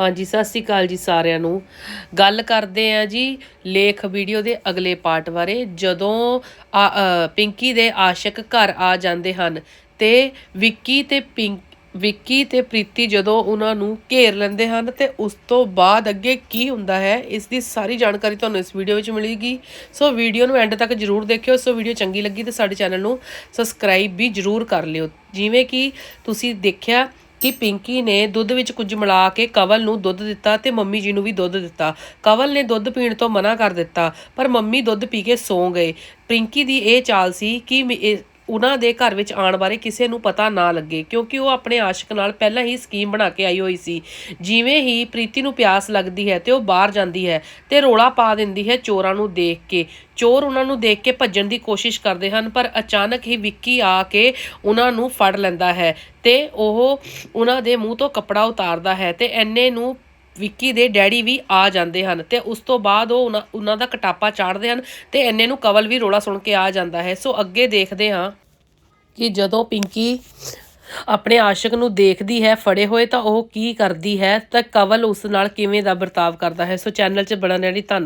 ਹਾਂਜੀ, ਸਤਿ ਸ੍ਰੀ ਅਕਾਲ ਜੀ ਸਾਰਿਆਂ ਨੂੰ। ਗੱਲ ਕਰਦੇ ਆ ਜੀ ਲੇਖ ਵੀਡੀਓ ਦੇ ਅਗਲੇ ਪਾਰਟ ਬਾਰੇ। ਜਦੋਂ ਆ- ਪਿੰਕੀ ਦੇ ਆਸ਼ਿਕ ਘਰ ਆ ਜਾਂਦੇ ਹਨ ਤੇ ਵਿੱਕੀ ਤੇ ਪਿੰਕ ਵਿੱਕੀ ਤੇ ਪ੍ਰੀਤੀ ਜਦੋਂ ਉਹਨਾਂ ਨੂੰ ਘੇਰ ਲੈਂਦੇ ਹਨ ਤੇ ਉਸ ਤੋਂ ਬਾਅਦ ਅੱਗੇ ਕੀ ਹੁੰਦਾ ਹੈ, ਇਸ ਦੀ ਸਾਰੀ ਜਾਣਕਾਰੀ ਤੁਹਾਨੂੰ ਇਸ ਵੀਡੀਓ ਵਿੱਚ ਮਿਲੇਗੀ। ਸੋ ਵੀਡੀਓ ਨੂੰ ਐਂਡ ਤੱਕ ਜਰੂਰ ਦੇਖਿਓ। ਸੋ ਵੀਡੀਓ ਚੰਗੀ ਲੱਗੀ ਤੇ ਸਾਡੇ ਚੈਨਲ ਨੂੰ ਸਬਸਕ੍ਰਾਈਬ ਵੀ ਜਰੂਰ ਕਰ ਲਿਓ। ਜਿਵੇਂ ਕਿ ਤੁਸੀਂ ਦੇਖਿਆ ਕਿ ਪਿੰਕੀ ਨੇ ਦੁੱਧ ਵਿੱਚ ਕੁਝ ਮਿਲਾ ਕੇ ਕਵਲ ਨੂੰ ਦੁੱਧ ਦਿੱਤਾ ਤੇ ਮੰਮੀ ਜੀ ਨੂੰ ਵੀ ਦੁੱਧ ਦਿੱਤਾ। ਕਵਲ ਨੇ ਦੁੱਧ ਪੀਣ ਤੋਂ ਮਨਾ ਕਰ ਦਿੱਤਾ, ਪਰ ਮੰਮੀ ਦੁੱਧ ਪੀ ਕੇ ਸੌਂ ਗਏ। ਪਿੰਕੀ ਦੀ ਇਹ ਚਾਲ ਸੀ ਕਿ ਮ- ਉਹਨਾਂ ਦੇ ਘਰ ਵਿੱਚ ਆਉਣ ਬਾਰੇ ਕਿਸੇ ਨੂੰ ਪਤਾ ਨਾ ਲੱਗੇ, ਕਿਉਂਕਿ ਉਹ ਆਪਣੇ ਆਸ਼ਿਕ ਨਾਲ ਪਹਿਲਾਂ ਹੀ ਸਕੀਮ ਬਣਾ ਕੇ ਆਈ ਹੋਈ ਸੀ। ਜਿਵੇਂ ਹੀ ਪ੍ਰੀਤੀ ਨੂੰ ਪਿਆਸ ਲੱਗਦੀ ਹੈ ਤੇ ਉਹ ਬਾਹਰ ਜਾਂਦੀ ਹੈ ਤੇ ਰੋਲਾ ਪਾ ਦਿੰਦੀ ਹੈ ਚੋਰਾਂ ਨੂੰ ਦੇਖ ਕੇ। ਚੋਰ ਉਹਨਾਂ ਨੂੰ ਦੇਖ ਕੇ ਭੱਜਣ ਦੀ ਕੋਸ਼ਿਸ਼ ਕਰਦੇ ਹਨ, ਪਰ ਅਚਾਨਕ ਹੀ ਵਿੱਕੀ ਆ ਕੇ ਉਹਨਾਂ ਨੂੰ ਫੜ ਲੈਂਦਾ ਹੈ ਤੇ ਉਹ ਉਹਨਾਂ ਦੇ ਮੂੰਹ ਤੋਂ ਕੱਪੜਾ ਉਤਾਰਦਾ ਹੈ ਤੇ ਐਨੇ ਨੂੰ ਵਿੱਕੀ ਦੇ ਡੈਡੀ ਵੀ ਆ ਜਾਂਦੇ ਹਨ ਤੇ ਉਸ ਤੋਂ ਬਾਅਦ ਉਹ ਉਹਨਾਂ- ਉਹਨਾਂ ਦਾ ਕਟਾਪਾ ਚਾੜਦੇ ਹਨ ਤੇ ਐਨੇ ਨੂੰ ਕਵਲ ਵੀ ਰੋਲਾ ਸੁਣ ਕੇ ਆ ਜਾਂਦਾ ਹੈ। ਸੋ ਅੱਗੇ ਦੇਖਦੇ ਹਾਂ ਕਿ ਜਦੋਂ ਪਿੰਕੀ ਆਪਣੇ ਆਸ਼ਿਕ ਨੂੰ ਦੇਖਦੀ ਹੈ ਫੜੇ ਹੋਏ ਤਾਂ ਉਹ ਕੀ ਕਰਦੀ ਹੈ ਤਾਂ ਕਵਲ ਉਸ ਨਾਲ ਕਿਵੇਂ ਦਾ ਵਰਤਾਵ ਕਰਦਾ ਹੈ। ਸੋ ਚੈਨਲ 'ਚ ਬਣਾ ਰਹਿਣੀ ਧੰਨਵਾਦ।